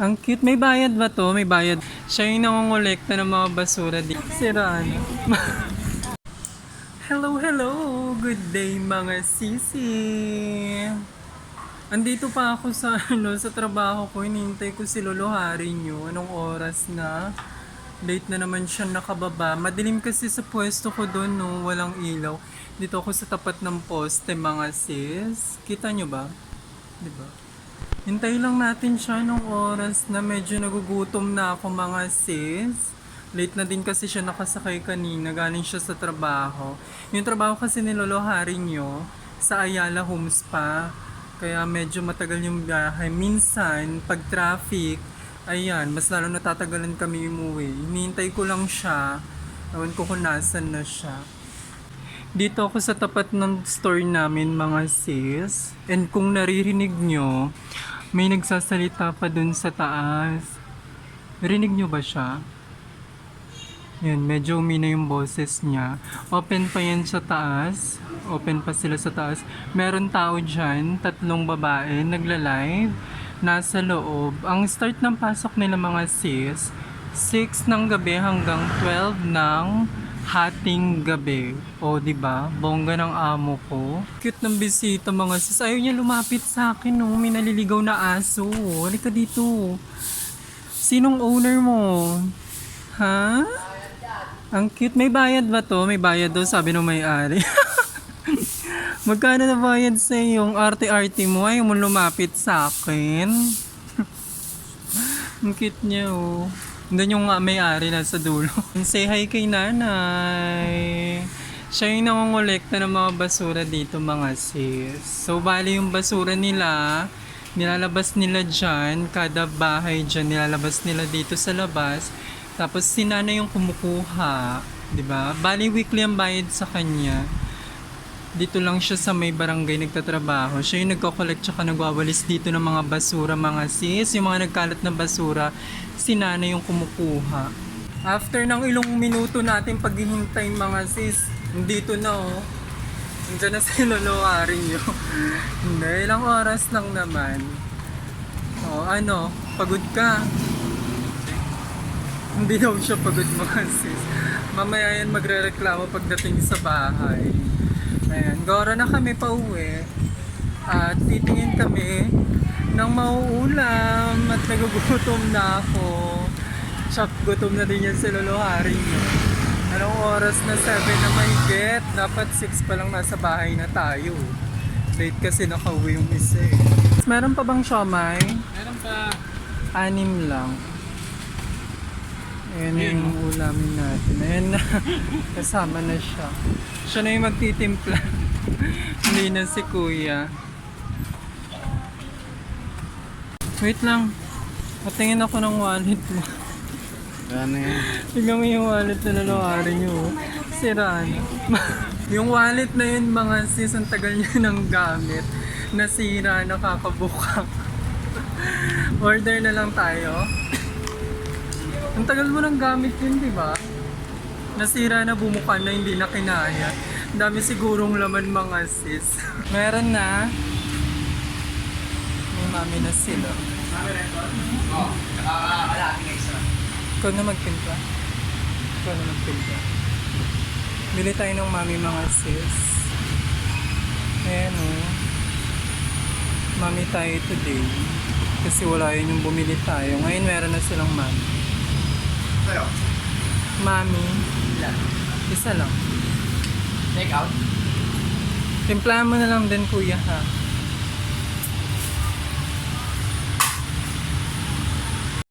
Ang cute. May bayad ba to? May bayad. Siya yung nangongolekta ng mga basura dito. Sira ano. hello, hello. Good day mga sisi. Andito pa ako sa ano sa trabaho ko. Hinihintay ko si Lolo Hari nyo. Anong oras na? Late na naman siya nakababa. Madilim kasi sa pwesto ko doon, no? Walang ilaw. Dito ako sa tapat ng poste, mga sis. Kita nyo ba? Di ba? Hintay lang natin siya nung oras na medyo nagugutom na ako, mga sis. Late na din kasi siya nakasakay kanina. Galing siya sa trabaho. Yung trabaho kasi ni Lolo Hari nyo, sa Ayala Homes pa. Kaya medyo matagal yung biyahe. Minsan, pag traffic, ayan, mas lalo natatagalan kami umuwi. Hinihintay ko lang siya. Ewan ko kung nasan na siya. Dito ako sa tapat ng store namin mga sis. And kung naririnig nyo, may nagsasalita pa dun sa taas. Narinig nyo ba siya? Yan, medyo umina yung boses niya. Open pa yan sa taas. Open pa sila sa taas. Meron tao dyan, tatlong babae, nagla-live. Nasa loob. Ang start ng pasok nila mga sis, 6 ng gabi hanggang 12 ng hating gabi. O, di ba? Bongga ng amo ko. Cute ng bisita mga sis. Ayaw niya lumapit sa akin, no? May naliligaw na aso. Halika dito. Sinong owner mo? Ha? Ang cute. May bayad ba to? May bayad daw, sabi ng may-ari. Magkano na bayad sa yung arte-arte mo? Ayaw mo lumapit sa akin. Ang cute niya, oh. Doon yung uh, may-ari nasa dulo. Say hi kay nanay. Siya yung nangongolekta ng mga basura dito, mga sis. So, bali yung basura nila, nilalabas nila dyan, kada bahay dyan, nilalabas nila dito sa labas. Tapos, si nanay yung kumukuha. 'di ba? Bali, weekly ang bayad sa kanya. Dito lang siya sa may barangay nagtatrabaho. Siya yung nagko-collect tsaka nagwawalis dito ng mga basura, mga sis. Yung mga nagkalat na basura, si nanay yung kumukuha. After ng ilong minuto natin paghihintay mga sis, dito na oh. Nandiyan na si Lolo Arinyo. Hindi, ilang oras lang naman. Oh, ano, pagod ka. Hindi daw siya pagod mga sis. Mamaya yan magre-reklamo pagdating sa bahay. Ayan, gora na kami pa uwi. At titingin kami ng mauulam at nagugutom na ako. Tsak, gutom na din yan si Lolo Hari. Anong oras na 7 na may get? Dapat 6 pa lang nasa bahay na tayo. Late kasi nakauwi yung isa eh. Meron pa bang siomay? Meron pa. Anim lang. Ayan na yung ulamin natin. Ayan na. Kasama na siya. Siya na yung magtitimpla. Hindi na si kuya. Wait lang. Patingin ako ng wallet mo. Ano yan? Tignan mo yung wallet na nanawari niyo. oh. Sira na. yung wallet na yun mga sis, ang tagal niya ng gamit. Nasira, nakakabuka. Order na lang tayo. Ang tagal mo ng gamit yun, di ba? Nasira na, bumuka na, hindi na kinaya. Ang dami sigurong laman mga sis. Meron na. May mami na sila. Oo. Saka kalating extra. Ikaw na magtimpla. Ikaw na magtimpla. Bili tayo ng mami mga sis. Ayan o. Mami tayo today. Kasi wala yun yung bumili tayo. Ngayon meron na silang mami. Pero, Mami, ilan? isa lang. Take out? Timplahan mo na lang din kuya ha.